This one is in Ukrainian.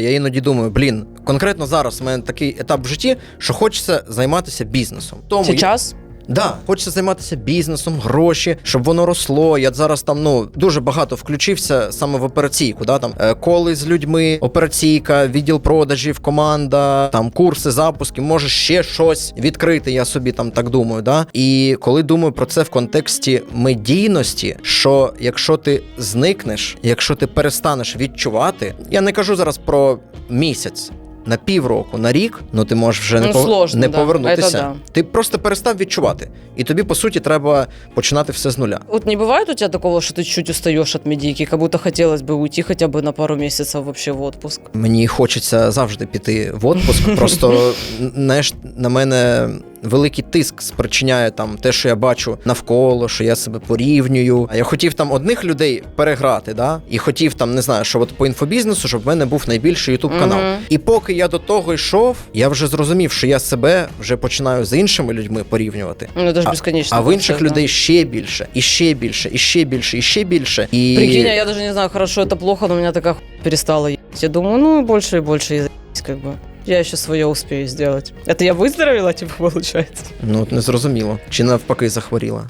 Я іноді думаю, блін, конкретно зараз в мене такий етап в житті, що хочеться займатися бізнесом. Тому Сейчас? Да, хочеться займатися бізнесом, гроші, щоб воно росло. Я зараз там ну дуже багато включився саме в операційку. Да, там е, коли з людьми, операційка, відділ продажів, команда, там курси, запуски, може ще щось відкрити. Я собі там так думаю. Да? І коли думаю про це в контексті медійності, що якщо ти зникнеш, якщо ти перестанеш відчувати, я не кажу зараз про місяць На півроку, на рік, ну ти можеш вже не, Ну, пов- сложно, не да. повернутися. Це да. Ти просто перестав відчувати. І тобі, по суті, треба починати все з нуля. Вот не бывает у тебя такого, что ты чуть устаешь от медийки, как будто хотелось бы уйти хотя бы на пару месяцев вообще в отпуск? Мені хочеться завжди піти в отпуск. Просто н- знаєш, на мене великий тиск спричиняє там те, що я бачу навколо, що я себе порівнюю. А я хотів там одних людей переграти, да? і хотів там, не знаю, що от по інфобізнесу, щоб в мене був найбільший ютуб канал. Мгм. І поки я до того йшов, я вже зрозумів, що я себе вже починаю з іншими людьми порівнювати. Ну, это же А- бесконечно. А в інших процесс, да. людей ще більше, і ще більше, і ще більше, і ще більше. І Прикинь, а я даже не знаю, хорошо это плохо, но у меня такая хуй перестала ебать. Я думаю, ну, больше и больше и заебись, как бы. Я еще свое успею сделать. Это я выздоровела, типа, получается? ну не зрозуміло. Чи навпаки захворіла.